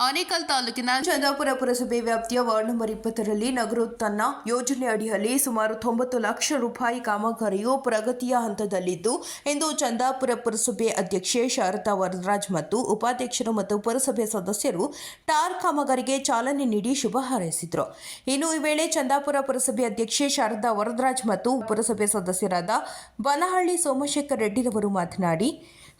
ಆನೇಕಲ್ ತಾಲೂಕಿನ ಚಂದಾಪುರ ಪುರಸಭೆ ವ್ಯಾಪ್ತಿಯ ವಾರ್ಡ್ ನಂಬರ್ ಇಪ್ಪತ್ತರಲ್ಲಿ ತನ್ನ ಯೋಜನೆ ಅಡಿಯಲ್ಲಿ ಸುಮಾರು ತೊಂಬತ್ತು ಲಕ್ಷ ರೂಪಾಯಿ ಕಾಮಗಾರಿಯು ಪ್ರಗತಿಯ ಹಂತದಲ್ಲಿದ್ದು ಎಂದು ಚಂದಾಪುರ ಪುರಸಭೆ ಅಧ್ಯಕ್ಷೆ ಶಾರದಾ ವರದರಾಜ್ ಮತ್ತು ಉಪಾಧ್ಯಕ್ಷರು ಮತ್ತು ಪುರಸಭೆ ಸದಸ್ಯರು ಟಾರ್ ಕಾಮಗಾರಿಗೆ ಚಾಲನೆ ನೀಡಿ ಶುಭ ಹಾರೈಸಿದರು. ಇನ್ನು ಈ ವೇಳೆ ಚಂದಾಪುರ ಪುರಸಭೆ ಅಧ್ಯಕ್ಷೆ ಶಾರದಾ ವರದರಾಜ್ ಮತ್ತು ಪುರಸಭೆ ಸದಸ್ಯರಾದ ಬನಹಳ್ಳಿ ಸೋಮಶೇಖರ್ ರೆಡ್ಡಿರವರು ಮಾತನಾಡಿ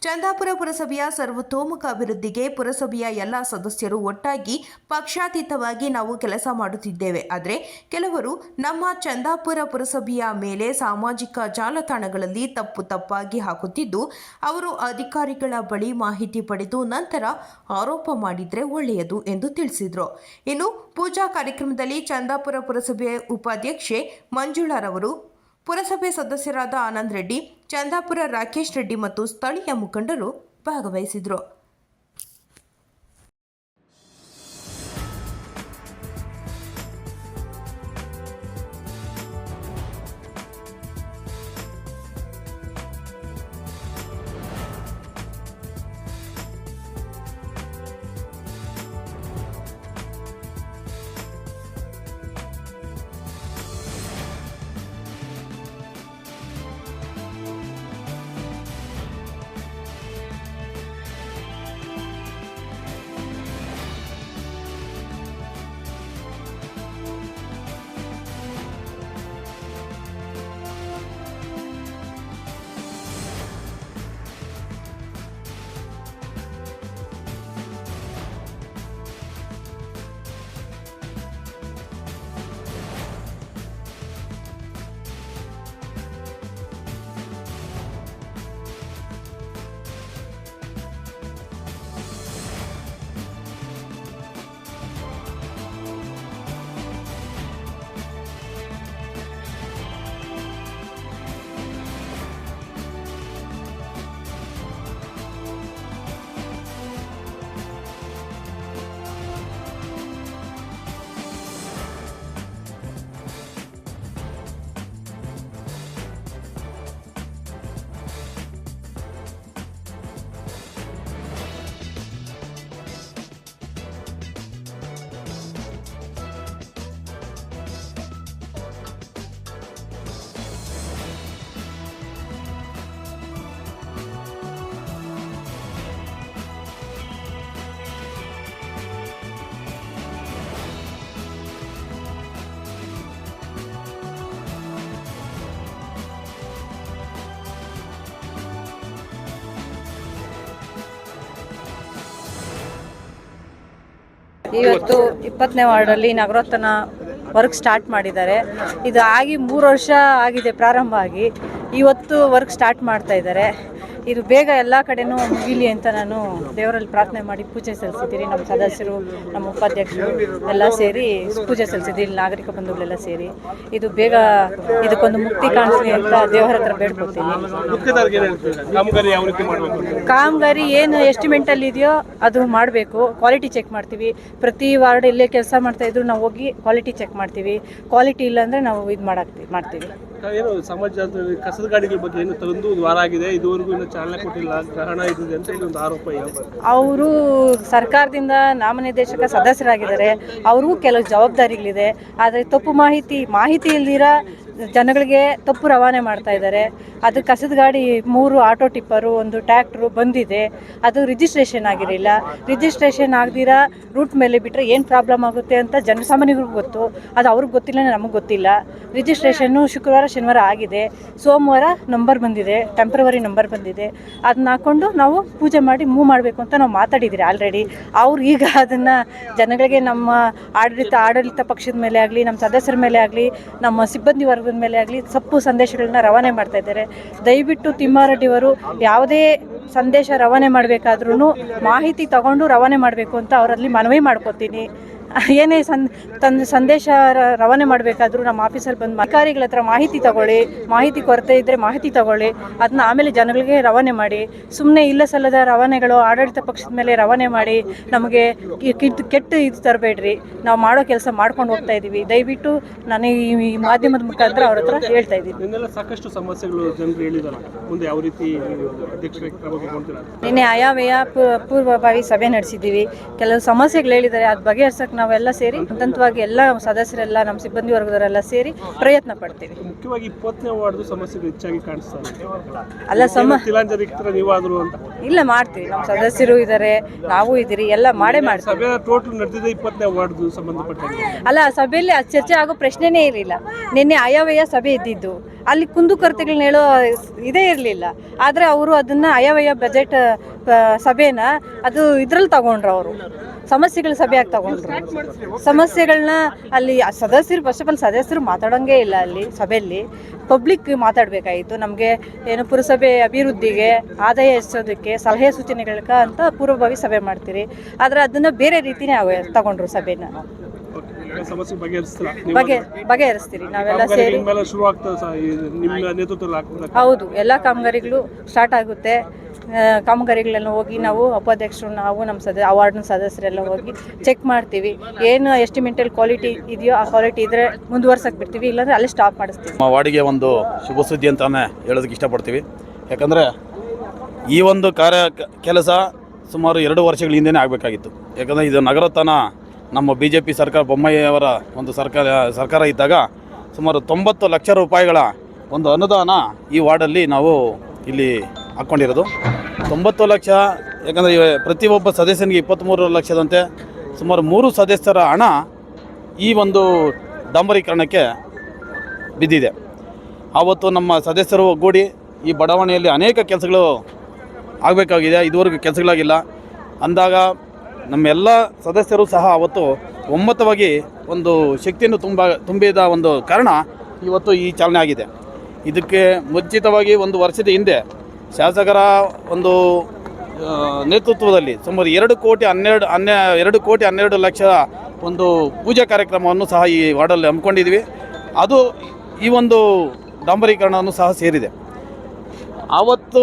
ಚಂದಾಪುರ ಪುರಸಭೆಯ ಸರ್ವತೋಮುಖ ಅಭಿವೃದ್ಧಿಗೆ ಪುರಸಭೆಯ ಎಲ್ಲ ಸದಸ್ಯರು ಒಟ್ಟಾಗಿ ಪಕ್ಷಾತೀತವಾಗಿ ನಾವು ಕೆಲಸ ಮಾಡುತ್ತಿದ್ದೇವೆ. ಆದರೆ ಕೆಲವರು ನಮ್ಮ ಚಂದಾಪುರ ಪುರಸಭೆಯ ಮೇಲೆ ಸಾಮಾಜಿಕ ಜಾಲತಾಣಗಳಲ್ಲಿ ತಪ್ಪು ತಪ್ಪಾಗಿ ಹಾಕುತ್ತಿದ್ದು, ಅವರು ಅಧಿಕಾರಿಗಳ ಬಳಿ ಮಾಹಿತಿ ಪಡೆದು ನಂತರ ಆರೋಪ ಮಾಡಿದರೆ ಒಳ್ಳೆಯದು ಎಂದು ತಿಳಿಸಿದರು. ಇನ್ನು ಪೂಜಾ ಕಾರ್ಯಕ್ರಮದಲ್ಲಿ ಚಂದಾಪುರ ಪುರಸಭೆ ಉಪಾಧ್ಯಕ್ಷೆ ಮಂಜುಳಾರವರು ಪುರಸಭೆ ಸದಸ್ಯರಾದ ಆನಂದ್ ರೆಡ್ಡಿ ಚಂದಾಪುರ ರಾಕೇಶ್ ರೆಡ್ಡಿ ಮತ್ತು ಸ್ಥಳೀಯ ಮುಖಂಡರು ಭಾಗವಹಿಸಿದರು. ಇವತ್ತು ಇಪ್ಪತ್ತನೇ ವಾರ್ಡಲ್ಲಿ ನಗರೋತ್ತನ ವರ್ಕ್ ಸ್ಟಾರ್ಟ್ ಮಾಡಿದ್ದಾರೆ. ಇದು ಆಗಿ ಮೂರು ವರ್ಷ ಆಗಿದೆ ಪ್ರಾರಂಭ ಆಗಿ. ಇವತ್ತು ವರ್ಕ್ ಸ್ಟಾರ್ಟ್ ಮಾಡ್ತಾ ಇದ್ದಾರೆ. ಇದು ಬೇಗ ಎಲ್ಲ ಕಡೆನೂ ಮುಗಿಲಿ ಅಂತ ನಾನು ದೇವರಲ್ಲಿ ಪ್ರಾರ್ಥನೆ ಮಾಡಿ ಪೂಜೆ ಸಲ್ಲಿಸಿದ್ದೀರಿ. ನಮ್ಮ ಸದಸ್ಯರು ನಮ್ಮ ಉಪಾಧ್ಯಕ್ಷರು ಎಲ್ಲ ಸೇರಿ ಪೂಜೆ ಸಲ್ಲಿಸಿದ್ದೀರಿ. ನಾಗರಿಕ ಬಂಧುಗಳೆಲ್ಲ ಸೇರಿ ಇದು ಬೇಗ ಇದಕ್ಕೊಂದು ಮುಕ್ತಿ ಕಾಣಿಸ್ಲಿ ಅಂತ ದೇವರ ಹತ್ರ ಬೇಡ್ಕೊತೀನಿ. ಕಾಮಗಾರಿ ಏನು ಎಸ್ಟಿಮೇಟಲ್ಲಿ ಇದೆಯೋ ಅದು ಮಾಡಬೇಕು. ಕ್ವಾಲಿಟಿ ಚೆಕ್ ಮಾಡ್ತೀವಿ. ಪ್ರತಿ ವಾರ್ಡ್ ಇಲ್ಲೇ ಕೆಲಸ ಮಾಡ್ತಾ ಇದ್ರು ನಾವು ಹೋಗಿ ಕ್ವಾಲಿಟಿ ಚೆಕ್ ಮಾಡ್ತೀವಿ. ಕ್ವಾಲಿಟಿ ಇಲ್ಲ ಅಂದರೆ ನಾವು ಇದು ಮಾಡಾಕ್ತೀವಿ ಮಾಡ್ತೀವಿ. ಏನು ಸಮಾಜ ಕಸದ ಗಾಡಿಗಳ ಬಗ್ಗೆ ಏನು ತಂದು ಒಂದು ವಾರ ಆಗಿದೆ, ಇದುವರೆಗೂ ಇನ್ನು ಚಾಲನೆ ಕೊಟ್ಟಿಲ್ಲ ಗ್ರಹಣ ಇದಿದೆ ಅಂತ ಹೇಳಿ ಒಂದು ಆರೋಪ ಅವರು ಸರ್ಕಾರದಿಂದ ನಾಮನಿರ್ದೇಶಕ ಸದಸ್ಯರಾಗಿದ್ದಾರೆ. ಅವ್ರಿಗೂ ಕೆಲವು ಜವಾಬ್ದಾರಿಗಳಿದೆ. ಆದರೆ ತಪ್ಪು ಮಾಹಿತಿ ಮಾಹಿತಿ ಇಲ್ದಿರ ಜನಗಳಿಗೆ ತಪ್ಪು ರವಾನೆ ಮಾಡ್ತಾ ಇದ್ದಾರೆ. ಅದು ಕಸದ ಗಾಡಿ ಮೂರು ಆಟೋ ಟಿಪ್ಪರು, ಒಂದು ಟ್ಯಾಕ್ಟ್ರು ಬಂದಿದೆ. ಅದು ರಿಜಿಸ್ಟ್ರೇಷನ್ ಆಗಿರಲಿಲ್ಲ. ರಿಜಿಸ್ಟ್ರೇಷನ್ ಆಗದಿರ ರೂಟ್ ಮೇಲೆ ಬಿಟ್ಟರೆ ಏನು ಪ್ರಾಬ್ಲಮ್ ಆಗುತ್ತೆ ಅಂತ ಜನಸಾಮಾನ್ಯರಿಗೂ ಗೊತ್ತು. ಅದು ಅವ್ರಿಗೆ ಗೊತ್ತಿಲ್ಲ, ನಮಗೆ ಗೊತ್ತಿಲ್ಲ. ರಿಜಿಸ್ಟ್ರೇಷನ್ನು ಶುಕ್ರವಾರ, ಶನಿವಾರ ಆಗಿದೆ. ಸೋಮವಾರ ನಂಬರ್ ಬಂದಿದೆ. ಟೆಂಪ್ರವರಿ ನಂಬರ್ ಬಂದಿದೆ. ಅದನ್ನ ಹಾಕ್ಕೊಂಡು ನಾವು ಪೂಜೆ ಮಾಡಿ ಮೂವ್ ಮಾಡಬೇಕು ಅಂತ ನಾವು ಮಾತಾಡಿದ್ದೀರಿ ಆಲ್ರೆಡಿ ಅವ್ರು ಈಗ ಅದನ್ನು ಜನಗಳಿಗೆ ನಮ್ಮ ಆಡಳಿತ ಆಡಳಿತ ಪಕ್ಷದ ಮೇಲೆ ಆಗಲಿ, ನಮ್ಮ ಸದಸ್ಯರ ಮೇಲೆ ಆಗಲಿ, ನಮ್ಮ ಸಿಬ್ಬಂದಿ ವರ್ಗದ ಮೇಲೆ ಆಗಲಿ ತಪ್ಪು ಸಂದೇಶಗಳನ್ನ ರವಾನೆ ಮಾಡ್ತಾ ಇದ್ದಾರೆ. ದಯವಿಟ್ಟು ತಿಮ್ಮಾರೆಡ್ಡಿಯವರು ಯಾವುದೇ ಸಂದೇಶ ರವಾನೆ ಮಾಡಬೇಕಾದ್ರೂ ಮಾಹಿತಿ ತಗೊಂಡು ರವಾನೆ ಮಾಡಬೇಕು ಅಂತ ಅವರಲ್ಲಿ ಮನವಿ ಮಾಡ್ಕೊತೀನಿ. ಏನೇ ಸಂ ತನ್ನ ಸಂದೇಶ ರವಾನೆ ಮಾಡಬೇಕಾದ್ರೂ ನಮ್ಮ ಆಫೀಸಲ್ಲಿ ಬಂದು ಅಧಿಕಾರಿಗಳ ಹತ್ರ ಮಾಹಿತಿ ತಗೊಳ್ಳಿ ಮಾಹಿತಿ ಕೊರತೆ ಇದ್ದರೆ ಮಾಹಿತಿ ತಗೊಳ್ಳಿ ಅದನ್ನ ಆಮೇಲೆ ಜನಗಳಿಗೆ ರವಾನೆ ಮಾಡಿ ಸುಮ್ಮನೆ ಇಲ್ಲ ಸಲ್ಲದ ರವಾನೆಗಳು ಆಡಳಿತ ಪಕ್ಷದ ಮೇಲೆ ರವಾನೆ ಮಾಡಿ ನಮಗೆ ಕಿ- ಕೆಟ್ಟು ಇದು ತರಬೇಡ್ರಿ ನಾವು ಮಾಡೋ ಕೆಲಸ ಮಾಡ್ಕೊಂಡು ಹೋಗ್ತಾ ಇದ್ದೀವಿ ದಯವಿಟ್ಟು ನಾನು ಈ ಮಾಧ್ಯಮದ ಮುಖಾಂತರ ಅವ್ರ ಹತ್ರ ಹೇಳ್ತಾ ಇದ್ದೀನಿ. ಸಾಕಷ್ಟು ಸಮಸ್ಯೆಗಳು ಜನರು ಮುಂದೆ ಯಾವ ರೀತಿ ತಗೊಳ್ತೀರಾ ನಿನ್ನೆ ಆಯಾವ್ಯಯ ಪೂರ್ವಭಾವಿ ಸಭೆ ನಡೆಸಿದ್ದೀವಿ. ಕೆಲವು ಸಮಸ್ಯೆಗಳು ಹೇಳಿದ್ದಾರೆ. ಅದು ಬಗೆಹರ್ಸಕ್ಕೆ ನಾವೆಲ್ಲ ಸೇರಿ ಹಂತವಾಗಿ ಎಲ್ಲ ಸದಸ್ಯರೆಲ್ಲ ನಮ್ಮ ಸಿಬ್ಬಂದಿ ವರ್ಗದವರೆಲ್ಲ ಸೇರಿ ಪ್ರಯತ್ನ ಪಡ್ತೀವಿ. ಮುಖ್ಯವಾಗಿ ಇಪ್ಪತ್ತನೇ ವಾರ್ಡ್ ಸಮಸ್ಯೆಗಳು ಹೆಚ್ಚಾಗಿ ಕಾಣಿಸ್ತಾರೆ ಅಲ್ಲ ಸಮ ನೀವಾದ್ರು ಅಂತ. ಇಲ್ಲ ಮಾಡ್ತೀವಿ. ನಮ್ಮ ಸದಸ್ಯರು ಇದ್ದಾರೆ ನಾವು ಇದ್ದೀರಿ ಎಲ್ಲ ಮಾಡೇ ಮಾಡ್ತೀವಿ. ಟೋಟಲ್ ನಡೆದಿದೆ ಇಪ್ಪತ್ತನೇ ವಾರ್ಡ್ದು ಸಂಬಂಧಪಟ್ಟ ಅಲ್ಲ ಸಭೆಯಲ್ಲಿ ಚರ್ಚೆ ಆಗೋ ಪ್ರಶ್ನೆನೇ ಇರಲಿಲ್ಲ. ನಿನ್ನೆ ಆಯವ್ಯಯ ಸಭೆ ಇದ್ದಿದ್ದು. ಅಲ್ಲಿ ಕುಂದುಕೊರತೆಗಳನ್ನ ಹೇಳೋ ಇದೇ ಇರಲಿಲ್ಲ. ಆದರೆ ಅವರು ಅದನ್ನು ಅಯವಯ ಬಜೆಟ್ ಸಭೆನ ಅದು ಇದ್ರಲ್ಲಿ ತಗೊಂಡ್ರು ಅವರು. ಸಮಸ್ಯೆಗಳ ಸಭೆಯಾಗಿ ತಗೊಂಡ್ರು. ಸಮಸ್ಯೆಗಳನ್ನ ಅಲ್ಲಿ ಸದಸ್ಯರು ಫಸ್ಟ್ ಆಫ್ ಆಲ್ ಸದಸ್ಯರು ಮಾತಾಡೋಂಗೇ ಇಲ್ಲ ಅಲ್ಲಿ ಸಭೆಯಲ್ಲಿ. ಪಬ್ಲಿಕ್ ಮಾತಾಡಬೇಕಾಯಿತು. ನಮಗೆ ಏನು ಪುರಸಭೆ ಅಭಿವೃದ್ಧಿಗೆ ಆದಾಯ ಹೆಚ್ಚೋದಕ್ಕೆ ಸಲಹೆ ಸೂಚನೆಗಳಕ್ಕ ಅಂತ ಪೂರ್ವಭಾವಿ ಸಭೆ ಮಾಡ್ತೀರಿ. ಆದರೆ ಅದನ್ನು ಬೇರೆ ಅವ- ತಗೊಂಡ್ರು ಸಭೆನ. ಸಮಸ್ಯೆ ಬಗೆಹರಿಸ್ತೀರಾ ನೀವು ಬಗೆ ಬಗೆಹರಿಸ್ತೀರಿ. ನಾವೆಲ್ಲ ಕಾಮಗಾರಿ ಸೇರಿ ಶುರು ಆಗ್ತದೆ ಸರ್ ಈ ನಿಮ್ಮ ನೇತೃತ್ವದಲ್ಲಿ ಆಗ್ತದೆ. ಹೌದು ಎಲ್ಲ ಕಾಮಗಾರಿಗಳು ಸ್ಟಾರ್ಟ್ ಆಗುತ್ತೆ. ಆ, ಕಾಮಗಾರಿಗಳೆಲ್ಲ ಹೋಗಿ ನಾವು ಉಪಾಧ್ಯಕ್ಷರು ನಾವು ನಮ್ಮ ಸದ ಅವಾರ್ಡ್ನ ಸದಸ್ಯರೆಲ್ಲ ಹೋಗಿ ಚೆಕ್ ಮಾಡ್ತೀವಿ. ಏನು ಎಸ್ಟಿಮೆಂಟಲ್ ಕ್ವಾಲಿಟಿ ಇದೆಯೋ ಆ ಕ್ವಾಲಿಟಿ ಇದ್ರೆ ಮುಂದುವರ್ಸಕ್ಕೆ ಬಿಡ್ತೀವಿ ಇಲ್ಲಾಂದ್ರೆ ಅಲ್ಲಿ ಸ್ಟಾಪ್ ಮಾಡಿಸ್ತೀವಿ. ನಮ್ಮ ವಾರ್ಡಿಗೆ ಒಂದು ಶುಭ ಸುದ್ದಿ ಅಂತಾನೆ ಹೇಳೋದಕ್ಕೆ ಇಷ್ಟಪಡ್ತೀವಿ. ಯಾಕಂದರೆ ಈ ಒಂದು ಕಾರ್ಯ ಕ- ಕೆಲಸ ಸುಮಾರು ಎರಡು ವರ್ಷಗಳ ಹಿಂದೆನೇ ಆಗಬೇಕಾಗಿತ್ತು. ಯಾಕಂದರೆ ಇದು ನಗರೋತ್ಥಾನ ನಮ್ಮ ಬಿ ಜೆ ಪಿ ಸರ್ಕಾರ ಬೊಮ್ಮಯ್ಯವರ ಒಂದು ಸರ್ಕಾರ ಸರ್ಕಾರ ಇದ್ದಾಗ ಸುಮಾರು ತೊಂಬತ್ತು ಲಕ್ಷ ರೂಪಾಯಿಗಳ ಒಂದು ಅನುದಾನ ಈ ವಾರ್ಡಲ್ಲಿ ನಾವು ಇಲ್ಲಿ ಹಾಕ್ಕೊಂಡಿರೋದು. ತೊಂಬತ್ತು ಲಕ್ಷ, ಯಾಕಂದರೆ ಪ್ರತಿಯೊಬ್ಬ ಸದಸ್ಯನಿಗೆ ಇಪ್ಪತ್ತ್ಮೂರು ಲಕ್ಷದಂತೆ ಸುಮಾರು ಮೂರು ಸದಸ್ಯರ ಹಣ ಈ ಒಂದು ಡಾಂಬರೀಕರಣಕ್ಕೆ ಬಿದ್ದಿದೆ. ಆವತ್ತು ನಮ್ಮ ಸದಸ್ಯರು ಒಗ್ಗೂಡಿ ಈ ಬಡಾವಣೆಯಲ್ಲಿ ಅನೇಕ ಕೆಲಸಗಳು ಆಗಬೇಕಾಗಿದೆ. ಇದುವರೆಗೂ ಕೆಲಸಗಳಾಗಿಲ್ಲ. ಅಂದಾಗ ನಮ್ಮೆಲ್ಲ ಸದಸ್ಯರು ಸಹ ಅವತ್ತು ಒಮ್ಮತವಾಗಿ ಒಂದು ಶಕ್ತಿಯನ್ನು ತುಂಬ ತುಂಬಿದ ಒಂದು ಕಾರಣ ಇವತ್ತು ಈ ಚಾಲನೆ ಆಗಿದೆ. ಇದಕ್ಕೆ ಮುಂಚಿತವಾಗಿ ಒಂದು ವರ್ಷದ ಹಿಂದೆ ಶಾಸಕರ ಒಂದು ನೇತೃತ್ವದಲ್ಲಿ ಸುಮಾರು ಎರಡು ಕೋಟಿ ಹನ್ನೆರಡು, ಹನ್ನೆ, ಎರಡು ಕೋಟಿ ಹನ್ನೆರಡು ಲಕ್ಷ ಒಂದು ಪೂಜಾ ಕಾರ್ಯಕ್ರಮವನ್ನು ಸಹ ಈ ವಾರ್ಡಲ್ಲಿ ಹಮ್ಮಿಕೊಂಡಿದ್ವಿ ಅದು ಈ ಒಂದು ಡಾಂಬರೀಕರಣವನ್ನು ಸಹ ಸೇರಿದೆ. ಆವತ್ತು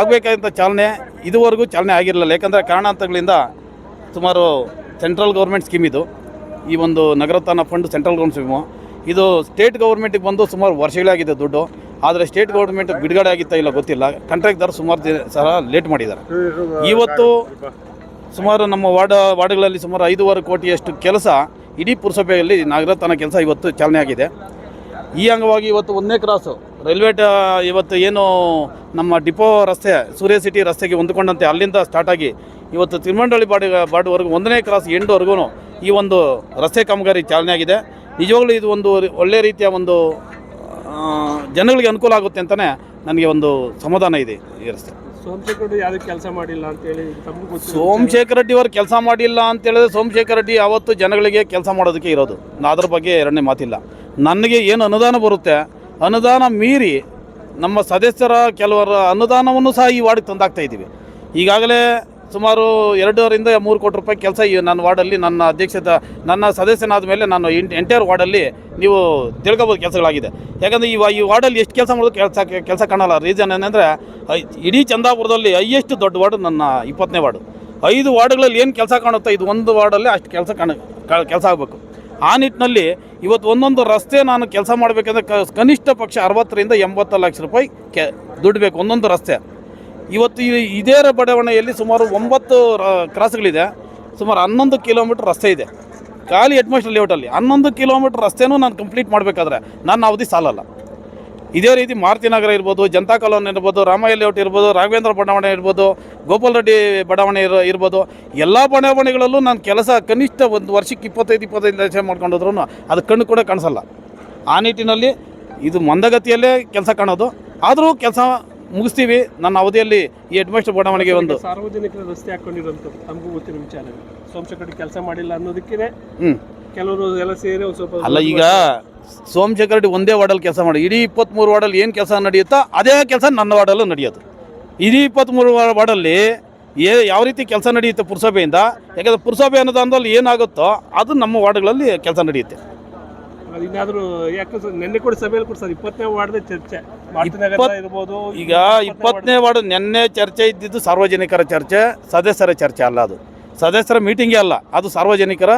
ಆಗಬೇಕಾದಂಥ ಚಾಲನೆ ಇದುವರೆಗೂ ಚಾಲನೆ ಆಗಿರಲಿಲ್ಲ. ಯಾಕಂದರೆ ಕಾರಣಾಂತರಗಳಿಂದ ಸುಮಾರು ಸೆಂಟ್ರಲ್ ಗೌರ್ಮೆಂಟ್ ಸ್ಕೀಮ್ ಇದು. ಈ ಒಂದು Nagarotthana fund central government scheme. ಇದು ಸ್ಟೇಟ್ ಗೌರ್ಮೆಂಟಿಗೆ ಬಂದು ಸುಮಾರು ವರ್ಷಗಳಾಗಿದೆ ದುಡ್ಡು. ಆದರೆ ಸ್ಟೇಟ್ ಗೌರ್ಮೆಂಟ್ ಬಿಡುಗಡೆ ಆಗಿತ್ತಾ ಇಲ್ಲ ಗೊತ್ತಿಲ್ಲ. ಕಾಂಟ್ರಾಕ್ಟ್ದಾರ ಸುಮಾರು ಜನ ಸಹ ಲೇಟ್ ಮಾಡಿದ್ದಾರೆ. ಇವತ್ತು ಸುಮಾರು ನಮ್ಮ ವಾರ್ಡ, ವಾರ್ಡ್ಗಳಲ್ಲಿ ಸುಮಾರು ಐದೂವರೆ ಕೋಟಿಯಷ್ಟು ಕೆಲಸ ಇಡೀ ಪುರಸಭೆಯಲ್ಲಿ ನಗರೋತ್ಥಾನ ಕೆಲಸ ಇವತ್ತು ಚಾಲನೆ ಆಗಿದೆ. ಈ ಅಂಗವಾಗಿ ಇವತ್ತು ಒಂದನೇ ಕ್ರಾಸು. ರೈಲ್ವೆ ಇವತ್ತು ಏನು ನಮ್ಮ ಡಿಪೋ ರಸ್ತೆ, ಸೂರ್ಯ ಸಿಟಿ ರಸ್ತೆಗೆ ಹೊಂದಿಕೊಂಡಂತೆ ಅಲ್ಲಿಂದ ಸ್ಟಾರ್ಟ್ ಆಗಿ ಇವತ್ತು ತಿರುಮಂಡಳಿ ಬಾಡಿ ಬಾಡಿವರೆಗೂ ಒಂದನೇ ಕ್ರಾಸ್ ಎಂಡ್ವರೆಗೂ ಈ ಒಂದು ರಸ್ತೆ ಕಾಮಗಾರಿ ಚಾಲನೆ ಆಗಿದೆ. ನಿಜವಾಗ್ಲೂ ಇದು ಒಂದು ಒಳ್ಳೆ ರೀತಿಯ ಒಂದು ಜನಗಳಿಗೆ ಅನುಕೂಲ ಆಗುತ್ತೆ ಅಂತಲೇ ನನಗೆ ಒಂದು ಸಮಾಧಾನ ಇದೆ ಈ ರಸ್ತೆ. ಸೋಮಶೇಖರ್ ಯಾರು ಕೆಲಸ ಮಾಡಿಲ್ಲ ಅಂತೇಳಿ ಸೋಮಶೇಖರ ರೆಡ್ಡಿ ಅವರು ಕೆಲಸ ಮಾಡಿಲ್ಲ ಅಂತ ಹೇಳಿದ್ರೆ ಸೋಮಶೇಖರ್ ರೆಡ್ಡಿ ಅವತ್ತು ಜನಗಳಿಗೆ ಕೆಲಸ ಮಾಡೋದಕ್ಕೆ ಇರೋದು. ಅದ್ರ ಬಗ್ಗೆ ಎರಡನೇ ಮಾತಿಲ್ಲ. ನನಗೆ ಏನು ಅನುದಾನ ಬರುತ್ತೆ ಅನುದಾನ ಮೀರಿ ನಮ್ಮ ಸದಸ್ಯರ ಕೆಲವರ ಅನುದಾನವನ್ನು ಸಹ ಈ ವಾರ್ಡಿಗೆ ತಂದಾಗ್ತಾ ಇದ್ದೀವಿ. ಈಗಾಗಲೇ ಸುಮಾರು ಎರಡೂವರಿಂದ ಮೂರು ಕೋಟಿ ರೂಪಾಯಿ ಕೆಲಸ ಈ ನನ್ನ ವಾರ್ಡಲ್ಲಿ, ನನ್ನ ಅಧ್ಯಕ್ಷತೆ ನನ್ನ ಸದಸ್ಯನಾದ ಮೇಲೆ ನಾನು ಎಂಟೈರ್ ವಾರ್ಡಲ್ಲಿ ನೀವು ತಿಳ್ಕೊಬೋದು ಕೆಲಸಗಳಾಗಿದೆ. ಯಾಕಂದರೆ ಈ ಈ ವಾರ್ಡಲ್ಲಿ ಎಷ್ಟು ಕೆಲಸ ಮಾಡೋದು ಕೆಲಸ ಕೆಲಸ ಕಾಣಲ್ಲ. ರೀಸನ್ ಏನಂದರೆ ಇಡೀ ಚಂದಾಪುರದಲ್ಲಿ ಹೈಯೆಸ್ಟ್ ದೊಡ್ಡ ವಾರ್ಡ್ ನನ್ನ ಇಪ್ಪತ್ತನೇ ವಾರ್ಡು. ಐದು ವಾರ್ಡ್ಗಳಲ್ಲಿ ಏನು ಕೆಲಸ ಕಾಣುತ್ತೆ ಇದು ಒಂದು ವಾರ್ಡಲ್ಲಿ ಅಷ್ಟು ಕೆಲಸ ಕಾಣ ಕೆಲಸ ಆಗಬೇಕು. ಆ ನಿಟ್ಟಿನಲ್ಲಿ ಇವತ್ತು ಒಂದೊಂದು ರಸ್ತೆ ನಾನು ಕೆಲಸ ಮಾಡಬೇಕಂದ್ರೆ ಕನಿಷ್ಠ ಪಕ್ಷ ಅರವತ್ತರಿಂದ ಎಂಬತ್ತು ಲಕ್ಷ ರೂಪಾಯಿ ಕೆ, ದುಡ್ಡು ಬೇಕು. ಒಂದೊಂದು ರಸ್ತೆ. ಇವತ್ತು ಇದೇ ಬಡಾವಣೆಯಲ್ಲಿ ಸುಮಾರು ಒಂಬತ್ತು ಕ್ರಾಸ್ಗಳಿದೆ. ಸುಮಾರು ಹನ್ನೊಂದು ಕಿಲೋಮೀಟ್ರ್ ರಸ್ತೆ ಇದೆ. ಖಾಲಿ ಅಟ್ಮೋಸ್ಟರ್ ಮಾಸ್ಟರ್ ಲೇಔಟಲ್ಲಿ ಹನ್ನೊಂದು ಕಿಲೋಮೀಟ್ರ್ ರಸ್ತೆನೂ ನಾನು ಕಂಪ್ಲೀಟ್ ಮಾಡಬೇಕಾದ್ರೆ ನನ್ನ ಅವಧಿ ಸಾಲಲ್ಲ. ಇದೇ ರೀತಿ ಮಾರುತಿನಗರ ಇರ್ಬೋದು, ಜನತಾ ಕಾಲೋನಿ ಇರ್ಬೋದು, ರಾಮಯ್ಯ ಲೇಔಟ್ ಇರ್ಬೋದು, ರಾಘವೇಂದ್ರ ಬಡಾವಣೆ ಇರ್ಬೋದು, ಗೋಪಾಲ್ ರೆಡ್ಡಿ ಬಡಾವಣೆ ಇರೋ, ಇರ್ಬೋದು, ಎಲ್ಲ ಬಡಾವಣೆಗಳಲ್ಲೂ ನಾನು ಕೆಲಸ ಕನಿಷ್ಠ ಒಂದು ವರ್ಷಕ್ಕೆ ಇಪ್ಪತ್ತೈದು ಇಪ್ಪತ್ತೈದು ಲಕ್ಷ ಮಾಡ್ಕೊಂಡೋದ್ರೂ ಅದು ಕಣ್ಣು ಕೂಡ ಕಾಣಿಸಲ್ಲ. ಆ ನಿಟ್ಟಿನಲ್ಲಿ ಇದು ಮಂದಗತಿಯಲ್ಲೇ ಕೆಲಸ ಕಾಣೋದು. ಆದರೂ ಕೆಲಸ ಮುಗಿಸ್ತೀವಿ. ನನ್ನ ಅವಧಿಯಲ್ಲಿ ಈ ಹೆಡ್ ಮಾಸ್ಟರ್ ಬಡಾವಣೆಗೆ ಒಂದು. ಸಾರ್ವಜನಿಕರ ರಸ್ತೆ ಹಾಕೊಂಡಿರೋಂಥದ್ದು ತಮಗೂ ಗೊತ್ತಿರೋ ವಿಚಾರ ಸೋಮಶೇಖರ್ ಕೆಲಸ ಮಾಡಿಲ್ಲ ಅನ್ನೋದಕ್ಕೆ ಕೆಲವರು ಎಲ್ಲ ಸೇರಿ ಒಂದು ಸ್ವಲ್ಪ ಅಲ್ಲ ಈಗ ಸೋಮಶೇಖರ್ ರೆಡ್ಡಿ ಒಂದೇ ವಾರ್ಡಲ್ಲಿ ಕೆಲಸ ಮಾಡಿ ಇಡೀ ಇಪ್ಪತ್ತ್ಮೂರು ವಾರ್ಡಲ್ಲಿ ಏನು ಕೆಲಸ ನಡೆಯುತ್ತೋ ಅದೇ ಕೆಲಸ ನನ್ನ ವಾರ್ಡಲ್ಲೂ ನಡೆಯೋದು. ಇಡೀ ಇಪ್ಪತ್ತ್ಮೂರು ವಾರ್ಡಲ್ಲಿ ಏ ಯಾವ ರೀತಿ ಕೆಲಸ ನಡೆಯುತ್ತೆ ಪುರಸಭೆಯಿಂದ ಯಾಕಂದರೆ ಪುರಸಭೆ ಅನುದಾನದಲ್ಲಿ ಏನಾಗುತ್ತೋ ಅದು ನಮ್ಮ ವಾರ್ಡ್ಗಳಲ್ಲಿ ಕೆಲಸ ನಡೆಯುತ್ತೆ. ಇನ್ನಾದ್ರೂ ಯಾಕೆ ನಿನ್ನೆ ಕೂಡ ಸಭೆಯಲ್ಲಿ ಕೂಡ ಸರ್ ಇಪ್ಪತ್ತನೇ ವಾರ್ಡ್ದ ಚರ್ಚೆ. ಇಪ್ಪತ್- ಇರ್ಬೋದು ಈಗ ಇಪ್ಪತ್ತನೇ ವಾರ್ಡ್ ನಿನ್ನೆ ಚರ್ಚೆ ಇದ್ದಿದ್ದು ಸಾರ್ವಜನಿಕರ ಚರ್ಚೆ ಸದಸ್ಯರ ಚರ್ಚೆ ಅಲ್ಲ ಅದು. ಸದಸ್ಯರ ಮೀಟಿಂಗೇ ಅಲ್ಲ ಅದು ಸಾರ್ವಜನಿಕರ.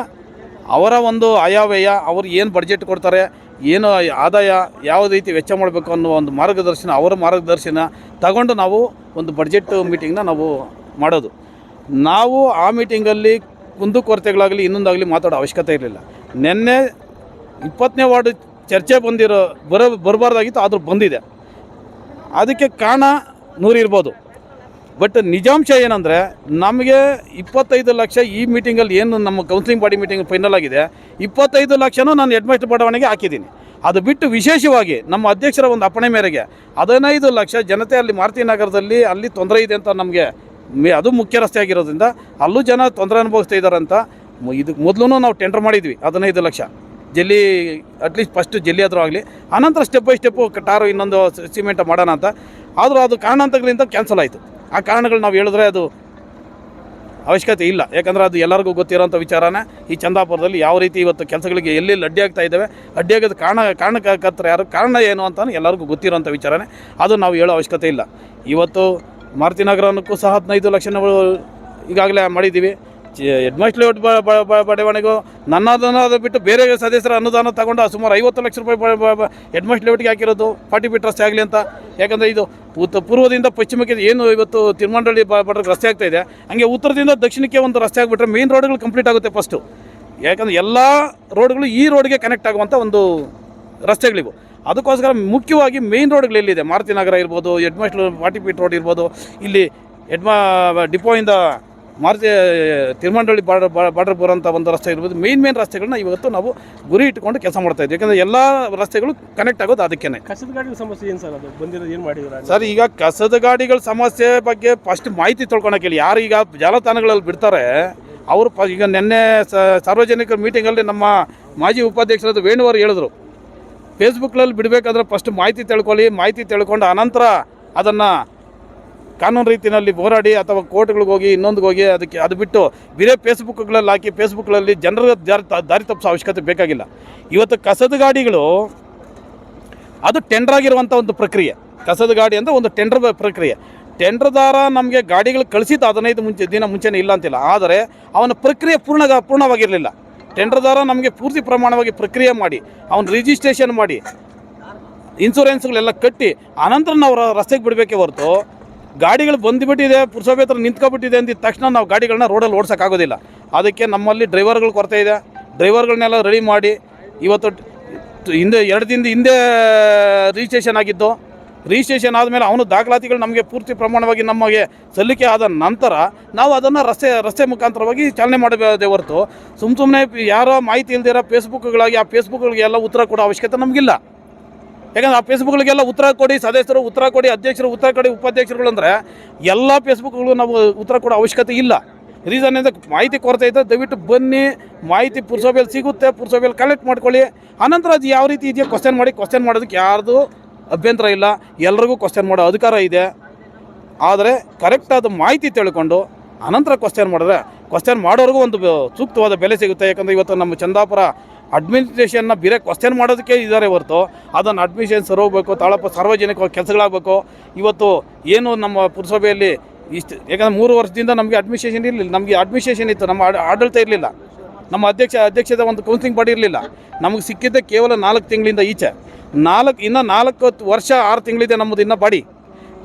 ಅವರ ಒಂದು ಆಯಾವ್ಯಯ ಅವ್ರು ಏನು ಬಡ್ಜೆಟ್ ಕೊಡ್ತಾರೆ ಏನು ಆದಾಯ ಯಾವ ರೀತಿ ವೆಚ್ಚ ಮಾಡಬೇಕು ಅನ್ನೋ ಒಂದು ಮಾರ್ಗದರ್ಶನ ಅವರ ಮಾರ್ಗದರ್ಶನ ತಗೊಂಡು ನಾವು ಒಂದು ಬಡ್ಜೆಟ್ ಮೀಟಿಂಗ್ನ ನಾವು ಮಾಡೋದು. ನಾವು ಆ ಮೀಟಿಂಗಲ್ಲಿ ಕುಂದುಕೊರತೆಗಳಾಗಲಿ ಇನ್ನೊಂದಾಗಲಿ ಮಾತಾಡೋ ಅವಶ್ಯಕತೆ ಇರಲಿಲ್ಲ. ನಿನ್ನೆ ಇಪ್ಪತ್ತನೇ ವಾರ್ಡ್ ಚರ್ಚೆ ಬಂದಿರೋ, ಬರ, ಬರಬಾರ್ದಾಗಿತ್ತು, ಆದರೂ ಬಂದಿದೆ. ಅದಕ್ಕೆ ಕಾರಣ ನೂರಿರ್ಬೋದು ಬಟ್ ನಿಜಾಂಶ ಏನಂದರೆ, ನಮಗೆ ಇಪ್ಪತ್ತೈದು ಲಕ್ಷ ಈ ಮೀಟಿಂಗಲ್ಲಿ ಏನು ನಮ್ಮ ಕೌನ್ಸಿಲಿಂಗ್ ಬಾಡಿ ಮೀಟಿಂಗ್ ಫೈನಲ್ ಆಗಿದೆ, ಇಪ್ಪತ್ತೈದು ಲಕ್ಷನೂ ನಾನು ಹೆಡ್ಮಾಸ್ಟರ್ ಬಡಾವಣೆಗೆ ಹಾಕಿದ್ದೀನಿ. ಅದು ಬಿಟ್ಟು ವಿಶೇಷವಾಗಿ ನಮ್ಮ ಅಧ್ಯಕ್ಷರ ಒಂದು ಅಪ್ಪಣೆ ಮೇರೆಗೆ ಹದಿನೈದು ಲಕ್ಷ ಜನತೆ ಅಲ್ಲಿ ಮಾರುತಿ ನಗರದಲ್ಲಿ ಅಲ್ಲಿ ತೊಂದರೆ ಇದೆ ಅಂತ ನಮಗೆ ಅದು ಮುಖ್ಯ ರಸ್ತೆ ಆಗಿರೋದ್ರಿಂದ ಅಲ್ಲೂ ಜನ ತೊಂದರೆ ಅನುಭವಿಸ್ತಾ ಇದ್ದಾರೆ ಅಂತ ಇದು ಮೊದಲು ನಾವು ಟೆಂಡರ್ ಮಾಡಿದ್ವಿ, ಹದಿನೈದು ಲಕ್ಷ. ಜಲ್ಲಿ ಅಟ್ಲೀಸ್ಟ್ ಫಸ್ಟ್ ಜಲ್ಲಿ ಆದರೂ ಆಗಲಿ. ಆನಂತರ ಸ್ಟೆಪ್ ಬೈ ಸ್ಟೆಪ್ಪು ಟಾರು ಇನ್ನೊಂದು ಸಿಮೆಂಟ್ ಮಾಡೋಣ ಅಂತ. ಆದರೂ ಅದು ಕಾರಣಾಂತರಗಳಿಂದ ಕ್ಯಾನ್ಸಲ್ ಆಯಿತು. ಆ ಕಾರಣಗಳು ನಾವು ಹೇಳಿದ್ರೆ ಅದು ಅವಶ್ಯಕತೆ ಇಲ್ಲ. ಯಾಕಂದರೆ ಅದು ಎಲ್ಲರಿಗೂ ಗೊತ್ತಿರೋಂಥ ವಿಚಾರನೇ. ಈ ಚಂದಾಪುರದಲ್ಲಿ ಯಾವ ರೀತಿ ಇವತ್ತು ಕೆಲಸಗಳಿಗೆ ಎಲ್ಲೆಲ್ಲಿ ಅಡ್ಡಿ ಆಗ್ತಾ ಇದ್ದಾವೆ ಅಡ್ಡಿ ಆಗೋದು ಕಾರಣ, ಕಾರಣಕರ್ತರು ಯಾರು, ಕಾರಣ ಏನು ಅಂತ ಎಲ್ಲರಿಗೂ ಗೊತ್ತಿರೋಂಥ ವಿಚಾರನೇ. ಅದು ನಾವು ಹೇಳೋ ಅವಶ್ಯಕತೆ ಇಲ್ಲ. ಇವತ್ತು ಮಾರುತಿ ನಗರಕ್ಕೂ ಸಹ ಹದಿನೈದು ಲಕ್ಷ ಈಗಾಗಲೇ ಮಾಡಿದ್ದೀವಿ. ಹೆಡ್ಮಾಸ್ಟರ್ ಲೇಔಟ್ ಬಡಾವಣೆಗೂ ನನ್ನ ಅನುದಾನ ಬಿಟ್ಟು ಬೇರೆ ಸದಸ್ಯರ ಅನುದಾನ ತಗೊಂಡು ಸುಮಾರು ಐವತ್ತು ಲಕ್ಷ ರೂಪಾಯಿ ಹೆಡ್ಮಾಸ್ಟರ್ ಲೇಔಟ್ಗೆ ಹಾಕಿರೋದು ಫಾರ್ಟಿ ಫೀಟ್ ರಸ್ತೆ ಆಗಲಿ ಅಂತ. ಯಾಕಂದರೆ ಇದು ಉತ್ತ ಪೂರ್ವದಿಂದ ಪಶ್ಚಿಮಕ್ಕೆ ಏನು ಇವತ್ತು ತಿರುಮಂಡಳ್ಳಿ ಬಡ ರಸ್ತೆ ಆಗ್ತಾ ಇದೆ, ಹಂಗೆ ಉತ್ತರದಿಂದ ದಕ್ಷಿಣಕ್ಕೆ ಒಂದು ರಸ್ತೆ ಆಗಿಬಿಟ್ರೆ ಮೇನ್ ರೋಡ್ಗಳು ಕಂಪ್ಲೀಟ್ ಆಗುತ್ತೆ ಫಸ್ಟು ಯಾಕಂದರೆ ಎಲ್ಲ ರೋಡ್ಗಳು ಈ ರೋಡ್ಗೆ ಕನೆಕ್ಟ್ ಆಗುವಂಥ ಒಂದು ರಸ್ತೆಗಳಿವು. ಅದಕ್ಕೋಸ್ಕರ ಮುಖ್ಯವಾಗಿ ಮೇನ್ ರೋಡ್ಗಳು ಎಲ್ಲಿದೆ? ಮಾರುತಿ ನಗರ ಇರ್ಬೋದು ಹೆಡ್ಮಾಸ್ಟರ್ ಫಾರ್ಟಿ ಫೀಟ್ ರೋಡ್ ಇರ್ಬೋದು, ಇಲ್ಲಿ ಹೆಡ್ಮಾ ಡಿಪೋಯಿಂದ ಮಾರುತಿ ತಿರುಮಂಡಳ್ಳಿ ಬಾರ್ಡರ್ ಬಾರ್ಡರ್ ಬರುವಂಥ ಒಂದು ರಸ್ತೆ ಇರ್ಬೋದು. ಮೇನ್ ಮೇನ್ ರಸ್ತೆಗಳನ್ನ ಇವತ್ತು ನಾವು ಗುರಿ ಇಟ್ಕೊಂಡು ಕೆಲಸ ಮಾಡ್ತಾ ಇದ್ದೀವಿ. ಯಾಕಂದರೆ ಎಲ್ಲ ರಸ್ತೆಗಳು ಕನೆಕ್ಟ್ ಆಗೋದು ಅದಕ್ಕೇನೆ. ಕಸದ ಗಾಡಿಗಳ ಸಮಸ್ಯೆ ಏನು ಸರ್ ಅದು? ಬಂದಿರೋದು ಏನು ಮಾಡಿದ್ರೆ ಸರ್ ಈಗ ಕಸದ ಗಾಡಿಗಳ ಸಮಸ್ಯೆ ಬಗ್ಗೆ ಫಸ್ಟ್ ಮಾಹಿತಿ ತೊಳ್ಕೊಳಕ್ಕೆ ಇಲ್ಲಿ ಯಾರು ಈಗ ಜಾಲತಾಣಗಳಲ್ಲಿ ಬಿಡ್ತಾರೆ ಅವರು ಪ ಈಗ ನಿನ್ನೆ ಸಾರ್ವಜನಿಕರ ಮೀಟಿಂಗಲ್ಲಿ ನಮ್ಮ ಮಾಜಿ ಉಪಾಧ್ಯಕ್ಷರಾದ ವೇಣುವರು ಹೇಳಿದ್ರು. ಫೇಸ್ಬುಕ್ನಲ್ಲಿ ಬಿಡಬೇಕಾದ್ರೆ ಫಸ್ಟ್ ಮಾಹಿತಿ ತಿಳ್ಕೊಳ್ಳಿ ಮಾಹಿತಿ ತಿಳ್ಕೊಂಡು ಆನಂತರ ಅದನ್ನು ಕಾನೂನು ರೀತಿಯಲ್ಲಿ ಹೋರಾಡಿ ಅಥವಾ ಕೋರ್ಟ್ಗಳಿಗೆ ಹೋಗಿ ಇನ್ನೊಂದು ಹೋಗಿ ಅದಕ್ಕೆ ಅದು ಬಿಟ್ಟು ಬೇರೆ ಫೇಸ್ಬುಕ್ಗಳಲ್ಲಿ ಹಾಕಿ ಫೇಸ್ಬುಕ್ಗಳಲ್ಲಿ ಜನರ ದಾರಿ ದಾರಿ ತಪ್ಪಿಸೋ ಅವಶ್ಯಕತೆ ಬೇಕಾಗಿಲ್ಲ. ಇವತ್ತು ಕಸದ ಗಾಡಿಗಳು ಅದು ಟೆಂಡರ್ ಆಗಿರುವಂಥ ಒಂದು ಪ್ರಕ್ರಿಯೆ. ಕಸದ ಗಾಡಿ ಅಂದರೆ ಒಂದು ಟೆಂಡರ್ ಪ್ರಕ್ರಿಯೆ. ಟೆಂಡರ್ದಾರ ನಮಗೆ ಗಾಡಿಗಳು ಕಳಿಸಿದ್ದು ಹದಿನೈದು ಮುಂಚೆ, ದಿನ ಮುಂಚೆನೇ ಇಲ್ಲ ಅಂತಿಲ್ಲ. ಆದರೆ ಅವನ ಪ್ರಕ್ರಿಯೆ ಪೂರ್ಣ ಪೂರ್ಣವಾಗಿರಲಿಲ್ಲ. ಟೆಂಡರ್ದಾರ ನಮಗೆ ಪೂರ್ತಿ ಪ್ರಮಾಣವಾಗಿ ಪ್ರಕ್ರಿಯೆ ಮಾಡಿ, ಅವನು ರಿಜಿಸ್ಟ್ರೇಷನ್ ಮಾಡಿ ಇನ್ಸೂರೆನ್ಸ್ಗಳೆಲ್ಲ ಕಟ್ಟಿ, ಆನಂತರ ನಾವು ರಸ್ತೆಗೆ ಬಿಡಬೇಕೇ ಹೊರತು ಗಾಡಿಗಳು ಬಂದುಬಿಟ್ಟಿದೆ ಹತ್ರ ನಿಂತ್ಕೊಬಿಟ್ಟಿದೆ ಅಂದಿದ ತಕ್ಷಣ ನಾವು ಗಾಡಿಗಳನ್ನ ರೋಡಲ್ಲಿ ಓಡ್ಸೋಕ್ಕಾಗೋದಿಲ್ಲ. ಅದಕ್ಕೆ ನಮ್ಮಲ್ಲಿ ಡ್ರೈವರ್ಗಳು ಕೊರತೆ ಇದೆ. ಡ್ರೈವರ್ಗಳನ್ನೆಲ್ಲ ರೆಡಿ ಮಾಡಿ ಇವತ್ತು ಹಿಂದೆ ಎರಡು ದಿನದ ಹಿಂದೆ ರಿಜಿಸ್ಟ್ರೇಷನ್ ಆಗಿದ್ದು. ರಿಜಿಸ್ಟ್ರೇಷನ್ ಆದಮೇಲೆ ಅವನು ದಾಖಲಾತಿಗಳು ನಮಗೆ ಪೂರ್ತಿ ಪ್ರಮಾಣವಾಗಿ ನಮಗೆ ಸಲ್ಲಿಕೆ ಆದ ನಂತರ ನಾವು ಅದನ್ನು ರಸ್ತೆ ರಸ್ತೆ ಮುಖಾಂತರವಾಗಿ ಚಾಲನೆ ಮಾಡಬೇಕೇ ಹೊರತು. ಸುಮ್ಮ ಸುಮ್ಮನೆ ಯಾರೋ ಮಾಹಿತಿ ಇಲ್ಲದಿರೋ ಫೇಸ್ಬುಕ್ಗಳಾಗಿ ಆ ಫೇಸ್ಬುಕ್ಗಳಿಗೆಲ್ಲ ಉತ್ತರ ಕೊಡೋ ಅವಶ್ಯಕತೆ ನಮಗಿಲ್ಲ. ಯಾಕಂದ್ರೆ ಆ ಫೇಸ್ಬುಕ್ಗಳಿಗೆಲ್ಲ ಉತ್ತರ ಕೊಡಿ, ಸದಸ್ಯರು ಉತ್ತರ ಕೊಡಿ, ಅಧ್ಯಕ್ಷರು ಉತ್ತರ ಕೊಡಿ, ಉಪಾಧ್ಯಕ್ಷರುಗಳು ಅಂದರೆ ಎಲ್ಲ ಫೇಸ್ಬುಕ್ಗಳು ನಾವು ಉತ್ತರ ಕೊಡೋ ಅವಶ್ಯಕತೆ ಇಲ್ಲ. ರೀಸನ್ ಅಂದರೆ ಮಾಹಿತಿ ಕೊರತೆ ಇದೆ ದಯವಿಟ್ಟು ಬನ್ನಿ, ಮಾಹಿತಿ ಪುರಸಭೆಯಲ್ಲಿ ಸಿಗುತ್ತೆ, ಪುರಸಭೆಯಲ್ಲಿ ಕಲೆಕ್ಟ್ ಮಾಡ್ಕೊಳ್ಳಿ. ಆನಂತರ ಅದು ಯಾವ ರೀತಿ ಇದೆಯಾ ಕ್ವಶನ್ ಮಾಡಿ ಕ್ವಶನ್ ಮಾಡೋದಕ್ಕೆ ಯಾರ್ದು ಅಭ್ಯಂತರ ಇಲ್ಲ. ಎಲ್ರಿಗೂ ಕ್ವಶನ್ ಮಾಡೋ ಅಧಿಕಾರ ಇದೆ. ಆದರೆ ಕರೆಕ್ಟಾದ ಮಾಹಿತಿ ತಿಳ್ಕೊಂಡು ಅನಂತರ ಕ್ವಶನ್ ಮಾಡಿದ್ರೆ ಕ್ವಶನ್ ಮಾಡೋರಿಗೂ ಒಂದು ಸೂಕ್ತವಾದ ಬೆಲೆ ಸಿಗುತ್ತೆ. ಯಾಕಂದರೆ ಇವತ್ತು ನಮ್ಮ ಚಂದಾಪುರ ಅಡ್ಮಿನಿಸ್ಟ್ರೇಷನ್ನ ಬೇರೆ ಕ್ವಶನ್ ಮಾಡೋದಕ್ಕೆ ಇದ್ದಾರೆ ಹೊರತು. ಅದನ್ನು ಅಡ್ಮಿಷನ್ ಸರಿ ಹೋಗ್ಬೇಕು ತಾಳಪ್ಪ ಸಾರ್ವಜನಿಕ ಕೆಲಸಗಳಾಗಬೇಕು. ಇವತ್ತು ಏನು ನಮ್ಮ ಪುರಸಭೆಯಲ್ಲಿ ಇಷ್ಟು, ಯಾಕಂದರೆ ಮೂರು ವರ್ಷದಿಂದ ನಮಗೆ ಅಡ್ಮಿನಿಸ್ಟ್ರೇಷನ್ ಇರಲಿಲ್ಲ, ನಮಗೆ ಅಡ್ಮಿನಿಸ್ಟ್ರೇಷನ್ ಇತ್ತು, ನಮ್ಮ ಆಡ- ಆಡಳಿತ ಇರಲಿಲ್ಲ. ನಮ್ಮ ಅಧ್ಯಕ್ಷ, ಅಧ್ಯಕ್ಷದ ಒಂದು ಕೌನ್ಸಿಲಿಂಗ್ ಬಾಡಿ ಇರಲಿಲ್ಲ. ನಮಗೆ ಸಿಕ್ಕಿದ್ದೆ ಕೇವಲ ನಾಲ್ಕು ತಿಂಗಳಿಂದ ಈಚೆ. ನಾಲ್ಕು, ಇನ್ನು ನಾಲ್ಕು ವರ್ಷ ಆರು ತಿಂಗಳಿದೆ ನಮ್ಮದು ಇನ್ನೂ ಬಾಡಿ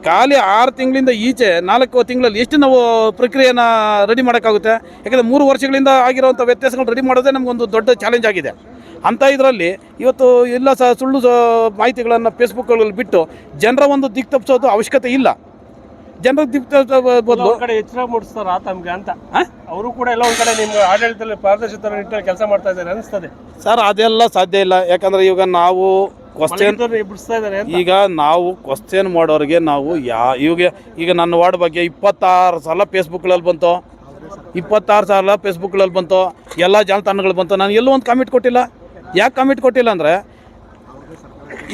ಖಾಲಿ ಆರು ತಿಂಗಳಿಂದ ಈಚೆ ನಾಲ್ಕು ತಿಂಗಳಲ್ಲಿ ಎಷ್ಟು ನಾವು ಪ್ರಕ್ರಿಯೆನ ರೆಡಿ ಮಾಡೋಕ್ಕಾಗುತ್ತೆ? ಯಾಕಂದರೆ ಮೂರು ವರ್ಷಗಳಿಂದ ಆಗಿರೋವಂಥ ವ್ಯತ್ಯಾಸಗಳು ರೆಡಿ ಮಾಡೋದೇ ನಮಗೊಂದು ದೊಡ್ಡ ಚಾಲೆಂಜ್ ಆಗಿದೆ. ಅಂಥ ಇದರಲ್ಲಿ ಇವತ್ತು ಎಲ್ಲ ಸಹ ಸುಳ್ಳು ಸ- ಮಾಹಿತಿಗಳನ್ನು ಫೇಸ್ಬುಕ್ಗಳಲ್ಲಿ ಬಿಟ್ಟು ಜನರ ಒಂದು ದಿಕ್ಕು ತಪ್ಪಿಸೋದು ಅವಶ್ಯಕತೆ ಇಲ್ಲ. ಜನರ ದಿಕ್ಕು ತಪ್ಪಿಸೋ ಬದಲು ಕಡೆ ಎಚ್ಚರ ಮೂಡಿಸ್ತಾರ ತಮಗೆ ಅಂತ? ಅವರು ಕೂಡ ಎಲ್ಲ ಒಂದು ಕಡೆ ನಿಮ್ಮ ಆಡಳಿತದಲ್ಲಿ ಪಾರದರ್ಶಕತೆ ನಿಟ್ಟಿನಲ್ಲಿ ಕೆಲಸ ಮಾಡ್ತಾ ಇದ್ದಾರೆ ಅನಿಸ್ತದೆ. ಸರ್ ಅದೆಲ್ಲ ಸಾಧ್ಯ ಇಲ್ಲ. ಯಾಕಂದರೆ ಇವಾಗ ನಾವು ಕ್ವಶನ್ ಈಗ ನಾವು ಕ್ವಶನ್ ಮಾಡೋರಿಗೆ ನಾವು ಯಾ ಇವಾಗ ಈಗ ನನ್ನ ವಾರ್ಡ್ ಬಗ್ಗೆ ಇಪ್ಪತ್ತಾರು ಸಲ ಫೇಸ್ಬುಕ್ಗಳಲ್ಲಿ ಬಂತು. ಇಪ್ಪತ್ತಾರು ಸಲ ಫೇಸ್ಬುಕ್ಗಳಲ್ಲಿ ಬಂತು. ಎಲ್ಲ ಜಾಲತಾಣಗಳು ಬಂತು. ನಾನು ಎಲ್ಲೂ ಒಂದು ಕಮಿಟ್ ಕೊಟ್ಟಿಲ್ಲ. ಯಾಕೆ ಕಮಿಟ್ ಕೊಟ್ಟಿಲ್ಲ ಅಂದರೆ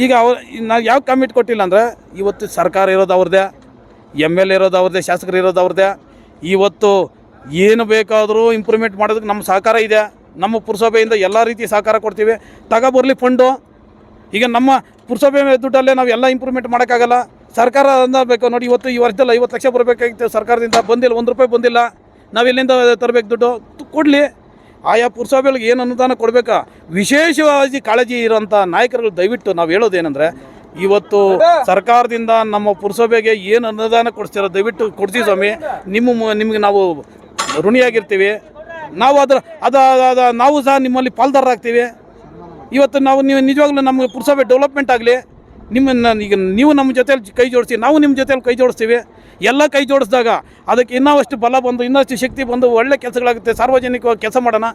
ಈಗ ಅವ್ರು ನಾವು ಯಾವ ಕಮಿಟ್ ಕೊಟ್ಟಿಲ್ಲ ಅಂದರೆ ಇವತ್ತು ಸರ್ಕಾರ ಇರೋದು ಅವ್ರದ್ದೇ ಎಂ ಎಲ್ ಎ ಇರೋದು ಅವ್ರದ್ದೇ ಶಾಸಕರು ಇರೋದು ಅವ್ರದ್ದೇ ಇವತ್ತು ಏನು ಬೇಕಾದರೂ ಇಂಪ್ರೂವ್ಮೆಂಟ್ ಮಾಡೋದಕ್ಕೆ ನಮ್ಮ ಸಹಕಾರ ಇದೆ. ನಮ್ಮ ಪುರಸಭೆಯಿಂದ ಎಲ್ಲ ರೀತಿ ಸಹಕಾರ ಕೊಡ್ತೀವಿ. ತಗೊಬರ್ಲಿ ಫಂಡು ಈಗ ನಮ್ಮ ಪುರಸಭೆ ದುಡ್ಡಲ್ಲೇ ನಾವು ಎಲ್ಲ ಇಂಪ್ರೂವ್ಮೆಂಟ್ ಮಾಡೋಕ್ಕಾಗಲ್ಲ. ಸರ್ಕಾರ ಬೇಕು. ನೋಡಿ, ಇವತ್ತು ಈ ವರ್ಷದಲ್ಲಿ ಐವತ್ತು ಲಕ್ಷ ಬರಬೇಕಾಗಿತ್ತು ಸರ್ಕಾರದಿಂದ. ಬಂದಿಲ್ಲ, ಒಂದು ರೂಪಾಯಿ ಬಂದಿಲ್ಲ. ನಾವು ಎಲ್ಲಿಂದ ತರಬೇಕು ದುಡ್ಡು? ಕೊಡಲಿ. ಆಯಾ ಪುರಸಭೆಗಳಿಗೆ ಏನು ಅನುದಾನ ಕೊಡಬೇಕಾ? ವಿಶೇಷವಾಗಿ ಕಾಳಜಿ ಇರೋಂಥ ನಾಯಕರುಗಳು ದಯವಿಟ್ಟು ನಾವು ಹೇಳೋದೇನೆಂದರೆ, ಇವತ್ತು ಸರ್ಕಾರದಿಂದ ನಮ್ಮ ಪುರಸಭೆಗೆ ಏನು ಅನುದಾನ ಕೊಡ್ತೀರೋ ದಯವಿಟ್ಟು ಕೊಡ್ತೀವಿ ಸ್ವಾಮಿ. ನಿಮ್ಮ ನಿಮಗೆ ನಾವು ಋಣಿಯಾಗಿರ್ತೀವಿ. ನಾವು ಅದರ ಅದ ಅದ ನಾವು ಸಹ ನಿಮ್ಮಲ್ಲಿ ಪಾಲ್ದಾರರಾಗ್ತೀವಿ. ಇವತ್ತು ನಾವು ನೀವು ನಿಜವಾಗ್ಲೂ ನಮಗೆ ಪುರಸಭೆ ಡೆವಲಪ್ಮೆಂಟ್ ಆಗಲಿ ನಿಮ್ಮನ್ನು ಈಗ ನೀವು ನಮ್ಮ ಜೊತೆಯಲ್ಲಿ ಕೈ ಜೋಡಿಸಿ, ನಾವು ನಿಮ್ಮ ಜೊತೆಯಲ್ಲಿ ಕೈ ಜೋಡಿಸ್ತೀವಿ. ಎಲ್ಲ ಕೈ ಜೋಡಿಸಿದಾಗ ಅದಕ್ಕೆ ಇನ್ನಷ್ಟು ಬಲ ಬಂದು ಇನ್ನಷ್ಟು ಶಕ್ತಿ ಬಂದು ಒಳ್ಳೆ ಕೆಲಸಗಳಾಗುತ್ತೆ, ಸಾರ್ವಜನಿಕವಾಗಿ ಕೆಲಸ ಮಾಡೋಣ.